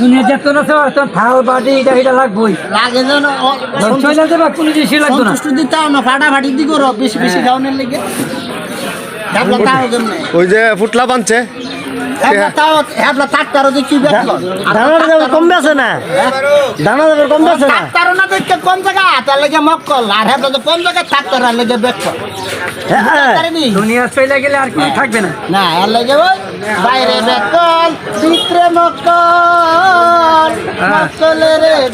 দুনিয়া যেত না তো তো থাল বাটি এটা এটা লাগবই। লাগে যেন চলে যাবে কোনো জিনিসই লাগতো না। সন্তুষ্ট দিতে না ফাটাফাটি দি করো বেশি বেশি খাওয়ানোর লেগে। হ্যাবলা তাও কেমনে ওই যে ফুটলা বানছে। হ্যাবলা তাও হ্যাবলা তার দেখি দেখল দানার দাম কমবে আছে না? দানা দাম কমবে আছে না? তার না দেখতে কম জায়গা? তার লেগে মক্কল। আর হ্যাবলা কম জায়গা থাকতো আর লেগে দেখো দুনিয়া চলে গেলে আর কিছু থাকবে না। না এর লেগে বাইরে বেকল ভিতরে মক্কল।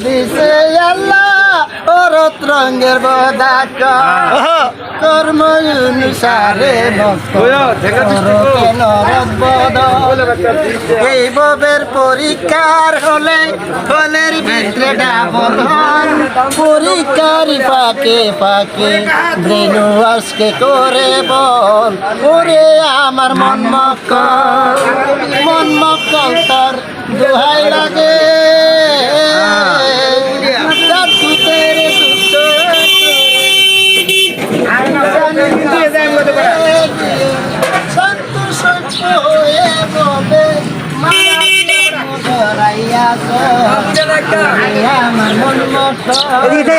দিছে আল্লাহ ওরত রঙের বদাক কর্ম অনুসারে এই ববের পরীক্ষার হলে ফলের ভিতরে ডাবল হন পরীক্ষার পাকে ফাঁকে ব্রেন ওয়াশকে করে বল। ওরে আমার মন মক্কল মন মক্কল তার দোহাই লাগে।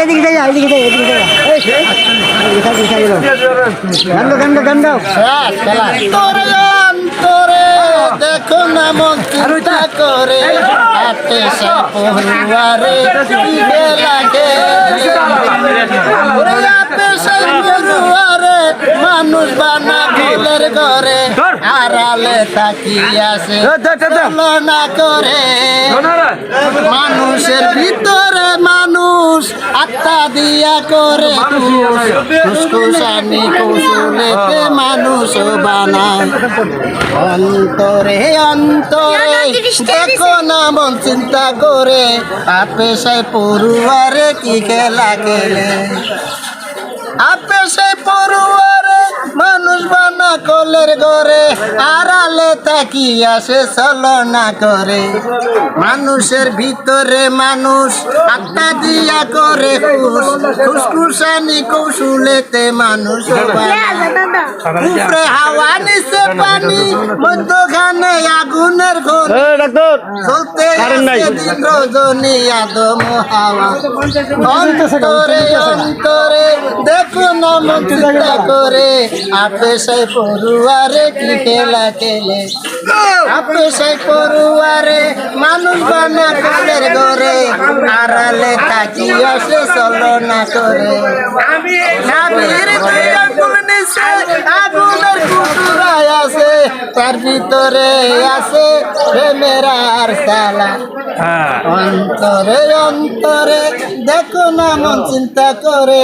এদিকে যাই, এদিকে যাই এদিকে যাই। গান গাও, গান গাও, গান গাও। তোরে দেখো না মন চিন্তা করে হাতে সে পড়ুয়ারে লাগে মানুষ বানা ভুলের ঘরে আড়ালে তাকিয়াছে না করে। মানুষের ভিতরে মানুষ আত্মা দিয়া করে মানুষ বানায়? অন্তরে অন্তরে দেখো না মন চিন্তা করে। আপে সে পড়ুয়ারে কি খেলা খেলে? আপে ঘরে আড়ালে তাকি আসে চলনা করে। মানুষের ভিতরে মানুষ আত্মা দিয়া করে হুস ফুসফুসানি কৌশলেতে মানুষ উপরে হাওয়া নিচে পানি মধ্যখানে আগুনের ঘর। চলতে দিন রজনী আদম হাওয়া। অন্তরে অন্তরে। চিন্তা করে। আপে সেই পড়ুয়ারে কি খেলা খেলে? আপে সেই পড়ুয়ারে মানুষ বানা কলের ঘরে। আড়ালে থাকি আসে চলো না করে আগুনের কুটুরায় আছে। তার ভিতরে আছে প্রেমের আর সালা অন্তরে অন্তরে দেখো না মন চিন্তা করে।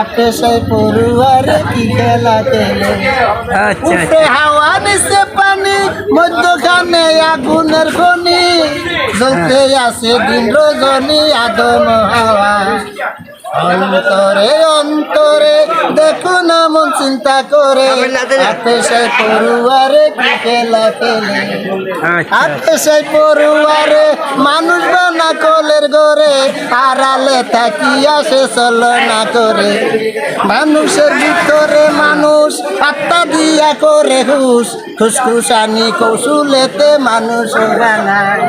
আপে সেই পড়ুয়ারে কি খেলা খেলে? আচ্ছা উপরে হাওয়া নিচে পানি মধ্যখানে আগুনের খনি। জ্বলতে আছে দিন রজনী আদম হাওয়া। অন্তরে অন্তরে দেখো না মন চিন্তা করে। আপে সেই পড়ুয়ারে কি খেলা খেলে আপে সেই পড়ুয়ারে মানুষ বানা কলের ঘরে আড়ালে থাকি আসে চল না করে। মানুষের ভিতরে মানুষ আত্মা দিয়া করে হুস খুসখুসানি কৌশলেতে মানুষ বানায়।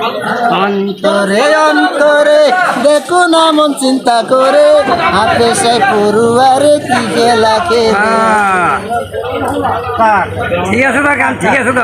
অন্তরে অন্তরে দেখো না মন চিন্তা করে। আপে সে পড়ুয়ারে দিকে লাগে হ্যাঁ। ঠিক আছে তো গান ঠিক আছে তো